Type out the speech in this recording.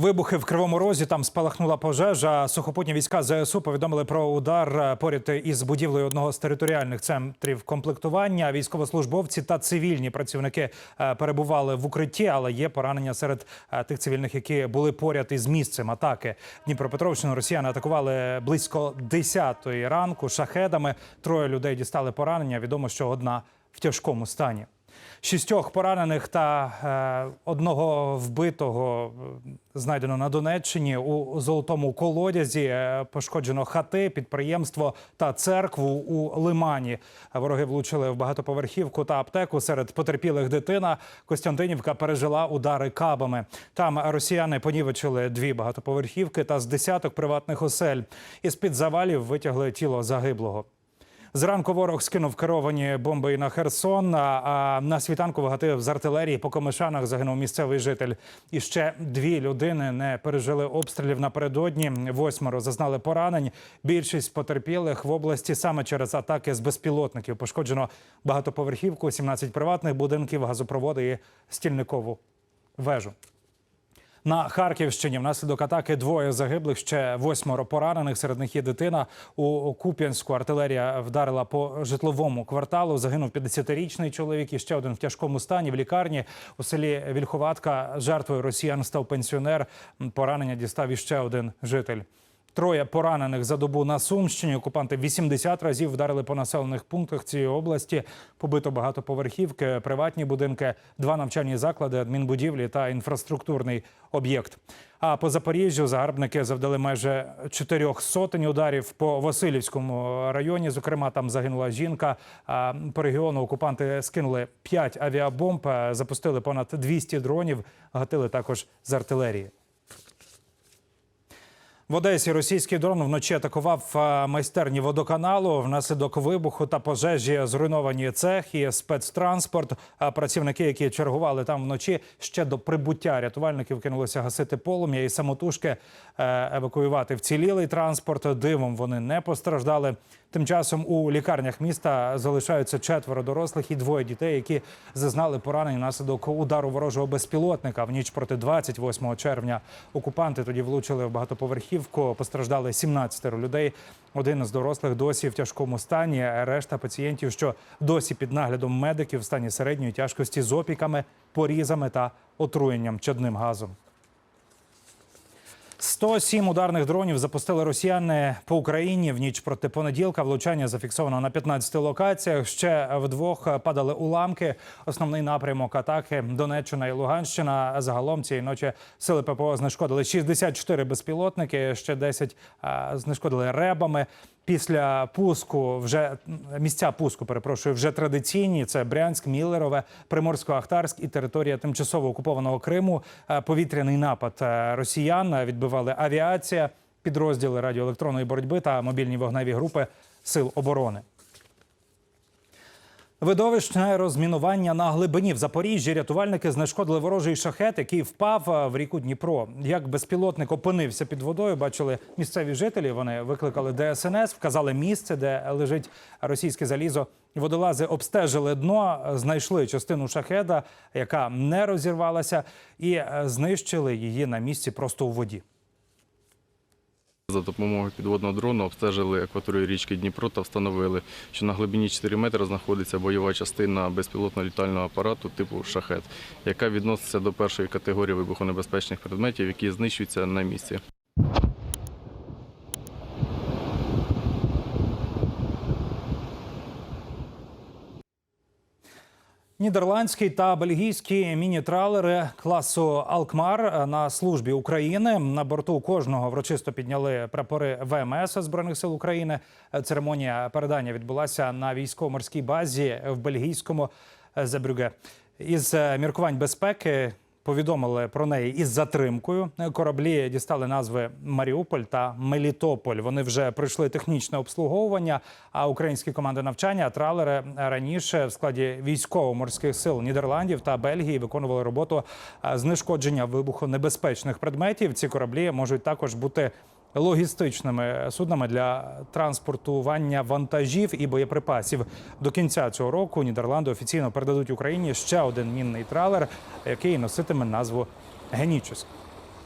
Вибухи в Кривому Розі там спалахнула пожежа. Сухопутні війська ЗСУ повідомили про удар е, поряд із будівлею одного з територіальних центрів комплектування. Військовослужбовці та цивільні працівники е, перебували в укритті, але є поранення серед е, тих цивільних, які були поряд із місцем атаки. Дніпропетровщину росіяни атакували близько 10-ї ранку шахедами. Троє людей дістали поранення. Відомо, що одна в тяжкому стані. Шістьох поранених та е, одного вбитого е, знайдено на Донеччині у золотому колодязі. Е, пошкоджено хати, підприємство та церкву у Лимані. Вороги влучили в багатоповерхівку та аптеку. Серед потерпілих дитина Костянтинівка пережила удари кабами. Там росіяни понівечили дві багатоповерхівки та з десяток приватних осель. Із під завалів витягли тіло загиблого. Зранку ворог скинув керовані бомби на Херсон. А а на світанку вигатив з артилерії по комишанах загинув місцевий житель. І ще дві людини не пережили обстрілів напередодні. Восьмеро зазнали поранень. Більшість потерпілих в області саме через атаки з безпілотників. Пошкоджено багатоповерхівку, 17 приватних будинків, газопроводи і стільникову вежу. На Харківщині внаслідок атаки двоє загиблих, ще восьмеро поранених. Серед них є дитина. У Куп'янську артилерія вдарила по житловому кварталу. Загинув 50-річний чоловік і ще один в тяжкому стані в лікарні. У селі Вільховатка жертвою росіян став пенсіонер. Поранення дістав іще один житель. Троє поранених за добу на Сумщині. Окупанти 80 разів вдарили по населених пунктах цієї області. Побито багатоповерхівки, приватні будинки, два навчальні заклади, адмінбудівлі та інфраструктурний об'єкт. А по Запоріжжю загарбники завдали майже чотирьох сотень ударів по Васильівському районі. Зокрема, там загинула жінка. По регіону окупанти скинули 5 авіабомб, запустили понад 200 дронів, гатили також з артилерії. В Одесі російський дрон вночі атакував е, майстерні водоканалу. Внаслідок вибуху та пожежі зруйновані цех і спецтранспорт. А Працівники, які чергували там вночі, ще до прибуття рятувальників кинулися гасити полум'я і самотужки е, евакуювати вцілілий транспорт. Дивом вони не постраждали. Тим часом у лікарнях міста залишаються четверо дорослих і двоє дітей, які зазнали поранень внаслідок удару ворожого безпілотника. В ніч проти 28 червня окупанти тоді влучили в багатоповерхівку. Постраждали 17 людей. Один з дорослих досі в тяжкому стані. Решта пацієнтів, що досі під наглядом медиків в стані середньої тяжкості з опіками, порізами та отруєнням чадним газом. 107 ударних дронів запустили росіяни по Україні в ніч проти понеділка. Влучання зафіксовано на 15 локаціях. Ще в двох падали уламки. Основний напрямок атаки Донеччина і Луганщина. Загалом цієї ночі сили ППО знешкодили 64 безпілотники. Ще 10 знешкодили ребами. Після пуску вже місця пуску, перепрошую, вже традиційні. Це Брянськ, Міллерове, Приморсько-Ахтарськ і територія тимчасово окупованого Криму. Е, Повітряний напад е, росіян відбивали авіація, підрозділи радіоелектронної боротьби та мобільні вогневі групи сил оборони. Видовищне розмінування на глибині в Запоріжжі. Рятувальники знешкодили ворожий шахет, який впав в ріку Дніпро. Як безпілотник опинився під водою, бачили місцеві жителі. Вони викликали ДСНС, вказали місце, де лежить російське залізо. Водолази обстежили дно, знайшли частину шахеда, яка не розірвалася, і е, знищили її на місці просто у воді. За допомогою підводного дрону обстежили акваторію річки Дніпро та встановили, що на глибині 4 метри знаходиться бойова частина безпілотного літального апарату типу шахет, яка відноситься до першої категорії вибухонебезпечних предметів, які знищуються на місці. Нідерландський та бельгійські міні-тралери класу Алкмар на службі України на борту кожного врочисто підняли прапори ВМС збройних сил України. Церемонія передання відбулася на військово-морській базі в бельгійському Зебрюге. Із міркувань безпеки повідомили про неї із затримкою. Кораблі дістали назви Маріуполь та Мелітополь. Вони вже пройшли технічне обслуговування. А українські команди навчання тралери раніше в складі військово-морських сил Нідерландів та Бельгії виконували роботу знешкодження вибухонебезпечних предметів. Ці кораблі можуть також бути логістичними суднами для транспортування вантажів і боєприпасів. До кінця цього року Нідерланди офіційно передадуть Україні ще один мінний тралер, який носитиме назву Генічеськ.